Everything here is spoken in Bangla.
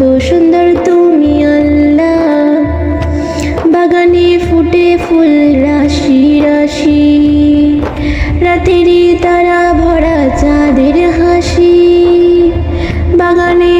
কত সুন্দর তুমি আল্লাহ। বাগানে ফুটে ফুল রাশি রাশি। রাতেরই তারা ভরা চাঁদের হাসি। বাগানে